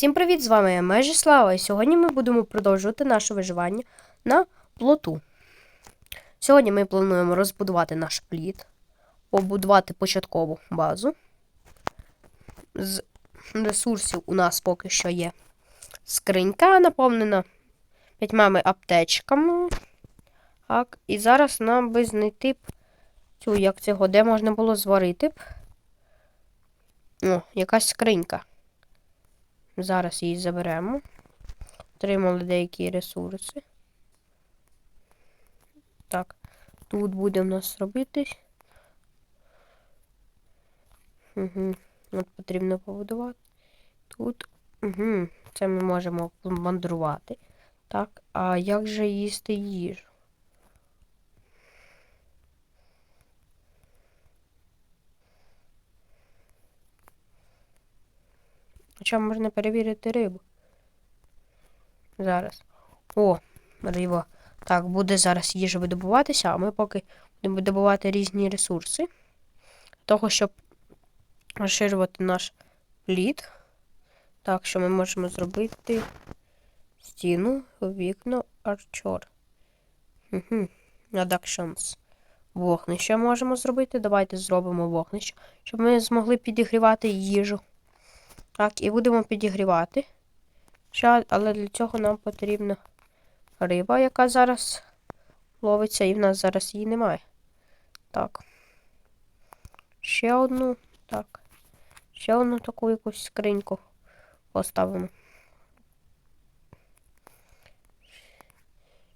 Всім привіт! З вами я Межіслава, і сьогодні ми будемо продовжувати наше виживання на плоту. Сьогодні ми плануємо розбудувати наш плід, побудувати початкову базу. З ресурсів у нас поки що є скринька, наповнена п'ятьма аптечками. Так, і зараз нам би знайти б цю, як цього, де можна було зварити б. О, якась скринька. Зараз її заберемо. Отримали деякі ресурси. Так, тут буде в нас робитись. Угу. От потрібно побудувати. Тут. Угу. Це ми можемо мандрувати. Так, а як же їсти їжу? Хоча можна перевірити рибу. Зараз. О, риба. Так, буде зараз їжа видобуватися, а ми поки будемо видобувати різні ресурси. Того, щоб розширювати наш плід. Так, що ми можемо зробити стіну, вікно, арчор. Угу. Adductions. Вогнище можемо зробити. Давайте зробимо вогнище, щоб ми змогли підігрівати їжу. Так, і будемо підігрівати. Але для цього нам потрібна риба, яка зараз ловиться, і в нас зараз її немає. Так. Ще одну. Так. Ще одну таку якусь скриньку поставимо.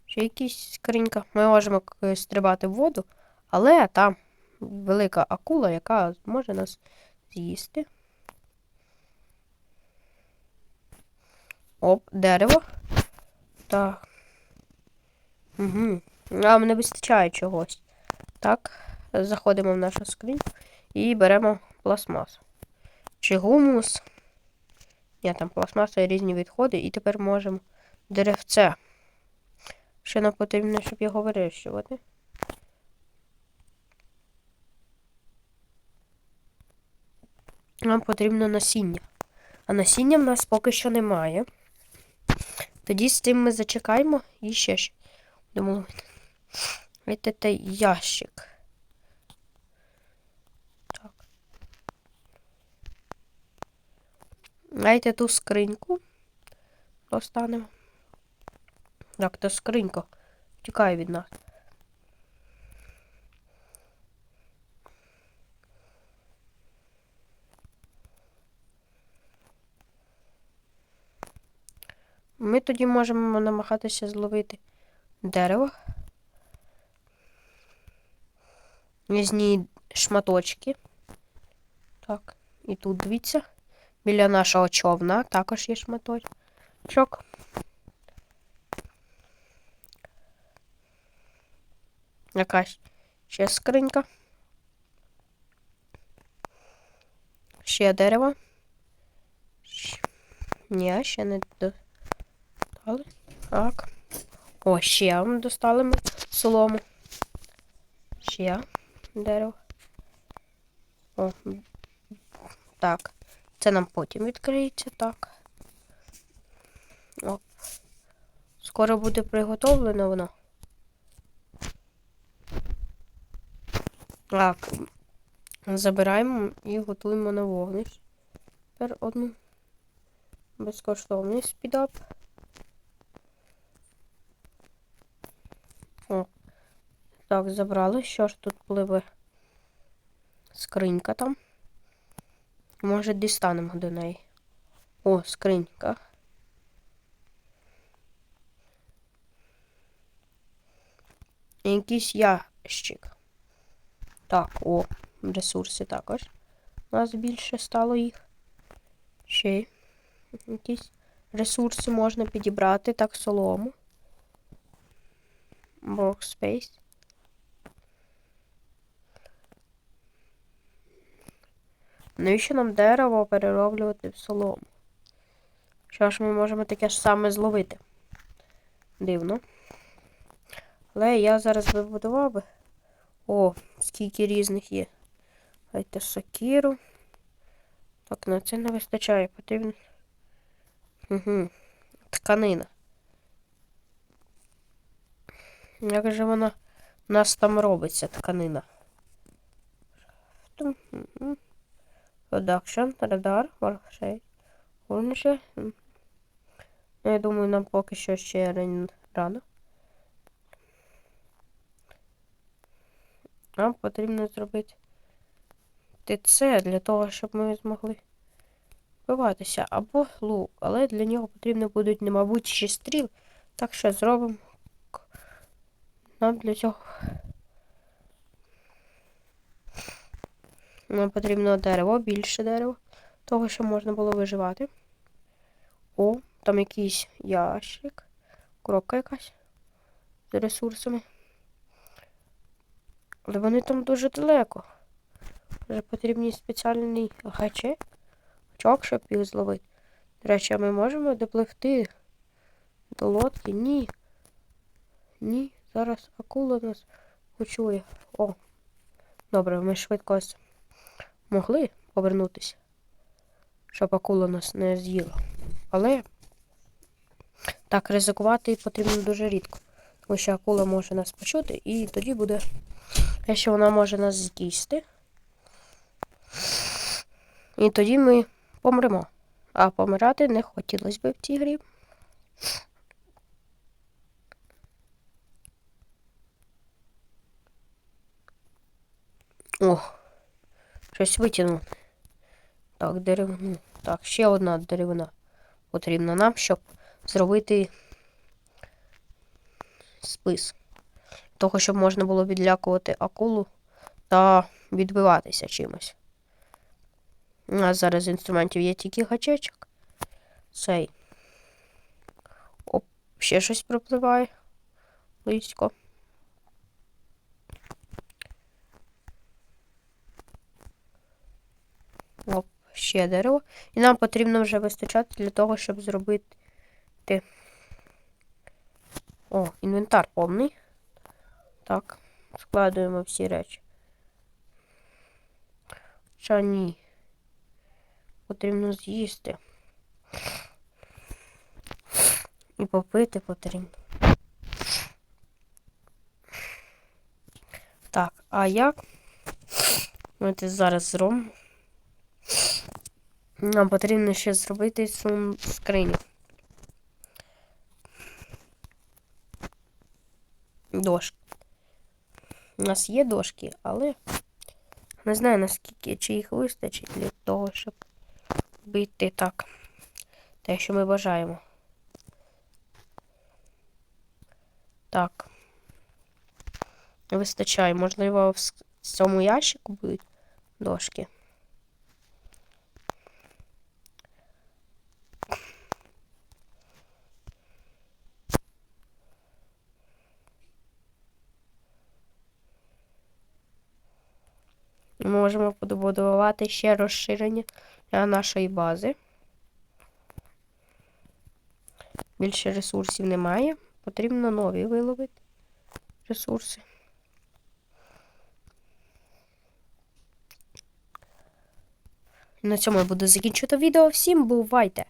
Ще якісь скринька. Ми можемо стрибати в воду, але там велика акула, яка може нас з'їсти. Оп, дерево. Так. Угу. Нам не вистачає чогось. Так, заходимо в нашу скриньку і беремо пластмасу. Чи гумус. Ні, там пластмаса і різні відходи, і тепер можемо деревце. Ще нам потрібно, щоб його вирощувати. Нам потрібно насіння. А насіння в нас поки що немає. Тоді з цим ми зачекаємо і ще ж. Ось це ящик. Так. Дайте ту скриньку. Достанемо. Так, то скринька тікає від нас. Ми тоді можемо намагатися зловити дерево. Різні шматочки. Так, і тут дивіться. Біля нашого човна також є шматочок. Якась ще скринька. Ще дерево. Ні, ще не до достали. Так. О, ще достали ми солому. Ще дерево. О. Так. Це нам потім відкриється, так. О. Скоро буде приготовлено воно. Так. Забираємо і готуємо на вогнище. Тепер одну безкоштовний спідап. О. Так, забрали. Що ж тут пливе? Скринька там. Може, дістанемо до неї. О, скринька. Якийсь ящик. Так, о, ресурси також. У нас більше стало їх. Ще якісь ресурси можна підібрати, так, солому. Workspace. Навіщо нам дерево перероблювати в солому? Що ж ми можемо таке ж саме зловити? Дивно. Але я зараз вибудував би. О, скільки різних є. Дайте сокіру. Так, на це не вистачає. Потрібно Угу. Тканина. Як же вона у нас там робиться, тканина? Продакшн, радар, варшей. Горніше. Ну, Я думаю, нам поки що ще рано. Нам потрібно зробити ТЦ для того, щоб ми змогли вбиватися. Або лук, але для нього потрібно будуть, мабуть, ще стріл. Так що зробимо. Нам для цього. Нам потрібно дерево, більше дерева, того, що можна було виживати. О, там якийсь ящик, коробка якась з ресурсами. Але вони там дуже далеко. Вже потрібний спеціальний гачок, щоб їх зловити. До речі, а ми можемо допливти до лодки? Ні. Ні, зараз акула нас почує. О. Добре, ми швидко ось могли повернутися, щоб акула нас не з'їла. Але так ризикувати потрібно дуже рідко. Тому що акула може нас почути, і тоді буде, якщо вона може нас з'їсти. І тоді ми помремо. А помирати не хотілося б в цій грі. О, щось витягнув. Так, деревину. Так, ще одна деревина потрібна нам, щоб зробити спис. Того, щоб можна було відлякувати акулу та відбиватися чимось. У нас зараз інструментів є тільки гачечок. Цей. Оп, ще щось пропливає. Близько. Оп, ще дерево. І нам потрібно вже вистачати для того, щоб зробити. О, інвентар повний. Так, складуємо всі речі. Хоча ні. Потрібно з'їсти. І попити потрібно. Так, а як? Ми це зараз зробимо. Нам потрібно ще зробити сум скриню. Дошки. У нас є дошки, але не знаю наскільки чи їх вистачить для того, щоб бити так. Те, що ми бажаємо. Так. Вистачає. Можливо, в цьому ящику будуть дошки. Ми можемо побудувати ще розширення для нашої бази. Більше ресурсів немає. Потрібно нові виловити ресурси. На цьому я буду закінчувати відео. Всім бувайте!